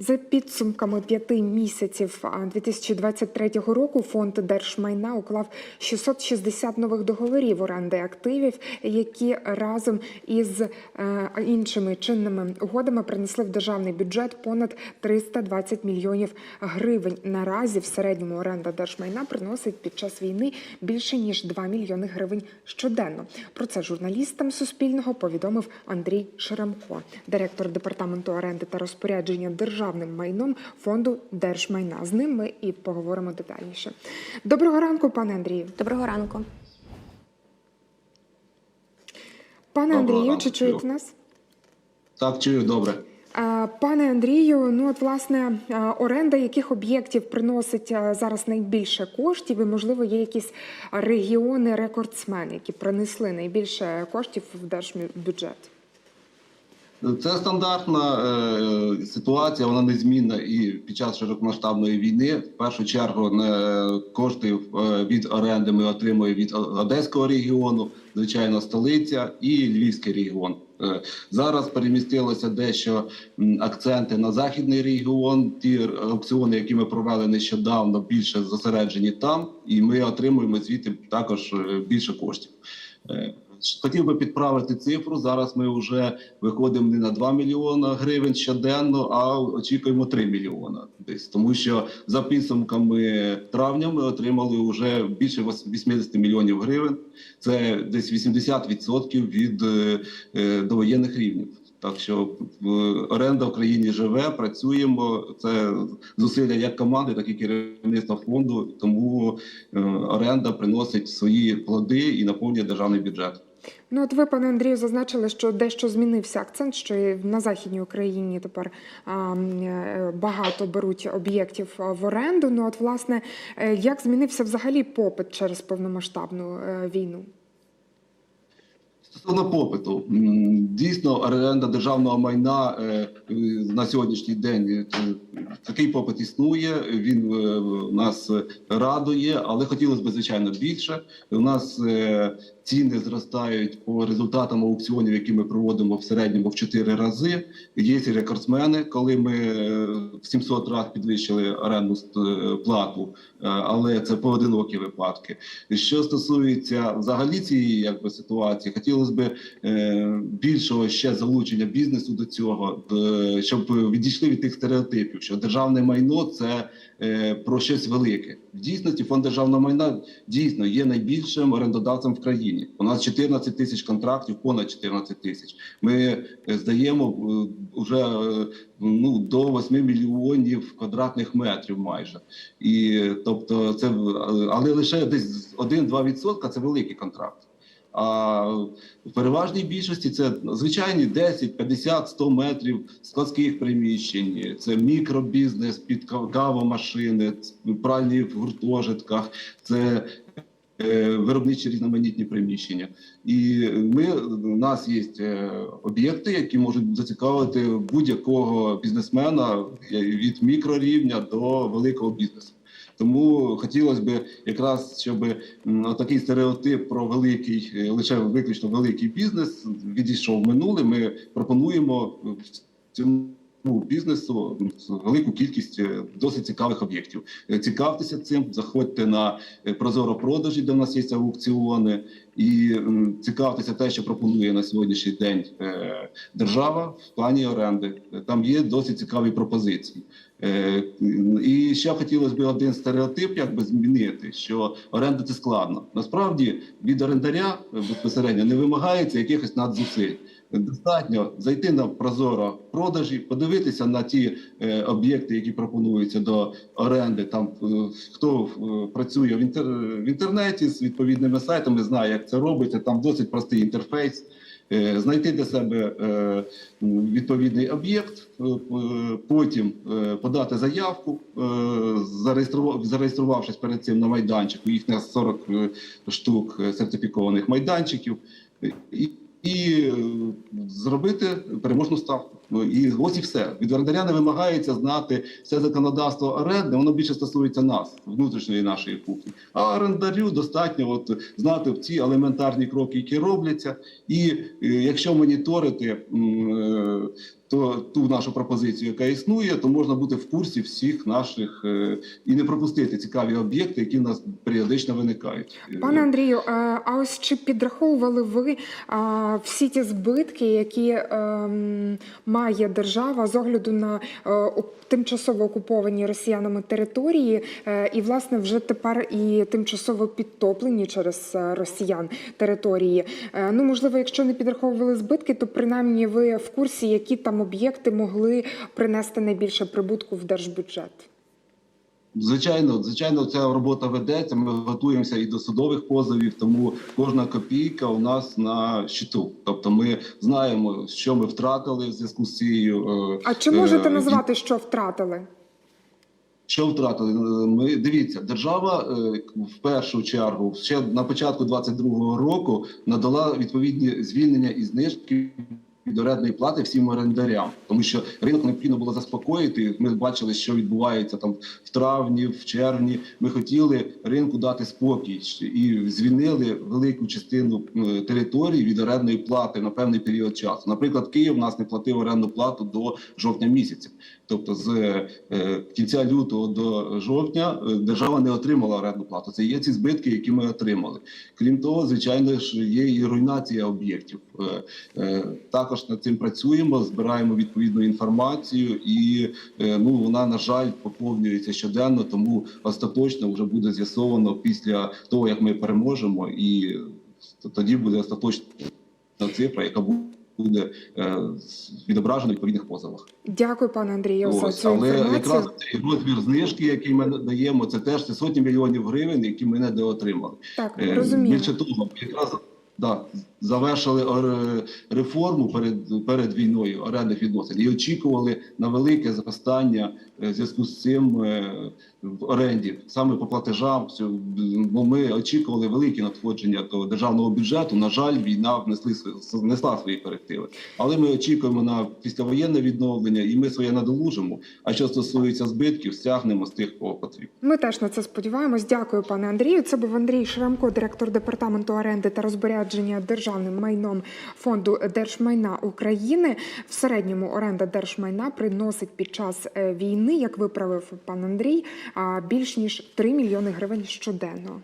За підсумками п'яти місяців а, 2023 року фонд держмайна уклав 660 нових договорів оренди активів, які разом із е, іншими чинними угодами принесли в державний бюджет понад 320 мільйонів гривень. Наразі в середньому оренда держмайна приносить під час війни більше ніж 2 мільйони гривень щоденно. Про це журналістам Суспільного повідомив Андрій Шеремко, директор департаменту оренди та розпорядження державним майном фонду держмайна. З ним ми і поговоримо детальніше. Доброго ранку, пане Андрію. Доброго ранку. Пане Доброго Андрію, ранку, чи чуєте нас? Так, чую добре. Пане Андрію, ну от власне оренда яких об'єктів приносить зараз найбільше коштів, і можливо є якісь регіони рекордсмени, які принесли найбільше коштів в держбюджет? Це стандартна е, ситуація, вона незмінна і під час широкомасштабної війни. В першу чергу не кошти е, від оренди ми отримуємо від Одеського регіону, звичайно, столиця і Львівський регіон. Е, Зараз перемістилося дещо акценти на західний регіон. Ті аукціони, які ми провели нещодавно, більше зосереджені там, і ми отримуємо звідти також е, більше коштів. Хотів би підправити цифру. Зараз ми вже виходимо не на 2 мільйона гривень щоденно, а очікуємо 3 мільйона десь. Тому що за підсумками травня ми отримали вже більше 80 мільйонів гривень. Це десь 80% від е, е, довоєнних рівнів. Так що оренда в країні живе, працюємо. Це зусилля як команди, так і керівництва фонду. Тому е, оренда приносить свої плоди і наповнює державний бюджет. Ну, от ви, пане Андрію, зазначили, що дещо змінився акцент, що на західній Україні тепер е, багато беруть об'єктів в оренду. Ну, от, власне, е, як змінився взагалі попит через повномасштабну е, війну? Стосовно попиту, дійсно, оренда державного майна е, на сьогоднішній день е, такий попит існує. Він е, нас радує, але хотілося б звичайно більше. У нас ціни зростають по результатам аукціонів, які ми проводимо в середньому в 4 рази. Є і рекордсмени, коли ми в 700 разів підвищили орендну ст- плату, але це поодинокі випадки. Що стосується взагалі цієї якби ситуації, хотілося б е, більшого ще залучення бізнесу до цього, д- щоб відійшли від тих стереотипів, що державне майно це е, про щось велике. В дійсності фонд державного майна дійсно є найбільшим орендодавцем в країні. У нас 14 тисяч контрактів, понад 14 тисяч. Ми е, здаємо вже ну до 8 мільйонів квадратних метрів майже. І тобто, це але лише десь 1-2% це великий контракт. А в переважній більшості це звичайні 10, 50, 100 метрів складських приміщень. Це мікробізнес під кав- кавомашини, пральні в гуртожитках, це е, виробничі різноманітні приміщення. І ми у нас є е, об'єкти, які можуть зацікавити будь-якого бізнесмена е, від мікрорівня до великого бізнесу. Тому хотілося б якраз, щоб такий стереотип про великий, е, лише виключно великий бізнес відійшов в минуле. Ми пропонуємо в цьому бізнесу велику кількість досить цікавих об'єктів. Е, Цікавтеся цим, заходьте на е, Прозоро продажі, де в нас є аукціони, і цікавтеся те, що пропонує на сьогоднішній день е, держава в плані оренди. Там є досить цікаві пропозиції. І ще хотілося б один стереотип, якби змінити, що оренда це складно. Насправді від орендаря безпосередньо не вимагається якихось надзусиль. Достатньо зайти на прозоро продажі, подивитися на ті е, об'єкти, які пропонуються до оренди. Там е, хто е, працює в, інтер, в інтернеті з відповідними сайтами, знає, як це робиться. Там досить простий інтерфейс. Е, Знайти для себе е, відповідний об'єкт, е, потім подати заявку, зареєстрував- зареєструвавшись перед цим на майданчику. Їх на 40 е, штук сертифікованих майданчиків, і, і е, зробити переможну ставку. Ну і ось і все. Від орендаря не вимагається знати все законодавство оренди, воно більше стосується нас, внутрішньої нашої кухні. А орендарю достатньо от знати ці елементарні кроки, які робляться. І е, якщо моніторити е, то ту нашу пропозицію, яка існує, то можна бути в курсі всіх наших е, і не пропустити цікаві об'єкти, які в нас періодично виникають. Пане Андрію, е, а ось чи підраховували ви всі ті збитки, які має держава з огляду на е, тимчасово окуповані росіянами території, е, і власне вже тепер і тимчасово підтоплені через е, росіян території? Е, Ну можливо, якщо не підраховували збитки, то принаймні ви в курсі, які там об'єкти могли принести найбільше прибутку в держбюджет. Звичайно, звичайно, ця робота ведеться. Ми готуємося і до судових позовів, тому кожна копійка у нас на щиту. Тобто, ми знаємо, що ми втратили в зв'язку з цією. е, А чи можете е, назвати, що втратили? Що втратили? Ми дивіться, держава е, в першу чергу ще на початку 22-го року надала відповідні звільнення і знижки. Від орендної плати всім орендарям, тому що ринок необхідно було заспокоїти. Ми бачили, що відбувається там в травні, в червні. Ми хотіли ринку дати спокій і звільнили велику частину е, території від орендної плати на певний період часу. Наприклад, Київ нас не платив орендну плату до жовтня місяця. Тобто, з е, кінця лютого до жовтня е, держава не отримала орендну плату. Це є ці збитки, які ми отримали. Крім того, звичайно ж, є і руйнація об'єктів. Е, Також над цим працюємо, збираємо відповідну інформацію, і ну вона на жаль поповнюється щоденно. Тому остаточно вже буде з'ясовано після того, як ми переможемо, і тоді буде остаточна цифра, яка буде е, відображено в відповідних позовах. Дякую, пане Андрію, за цю але інформацію. якраз цей розмір знижки, який ми даємо, це теж це сотні мільйонів гривень, які ми не доотримали. Так, Е, розумію. Більше того, якраз да, завершили реформу перед перед війною орендних відносин і очікували на велике зростання е, в зв'язку з цим е, в оренді саме по платежам. Бо ми очікували великі надходження до державного бюджету. На жаль, війна внесли внесла свої корективи. Але ми очікуємо на післявоєнне відновлення, і ми своє надолужимо. А що стосується збитків, стягнемо з тих, кого потрібно. Ми теж на це сподіваємось. Дякую, пане Андрію. Це був Андрій Шрамко, директор департаменту оренди та розпорядження державним майном фонду держмайна України. В середньому оренда держмайна приносить під час е, війни, як виправив пан Андрій, більш ніж 3 мільйони гривень щоденно.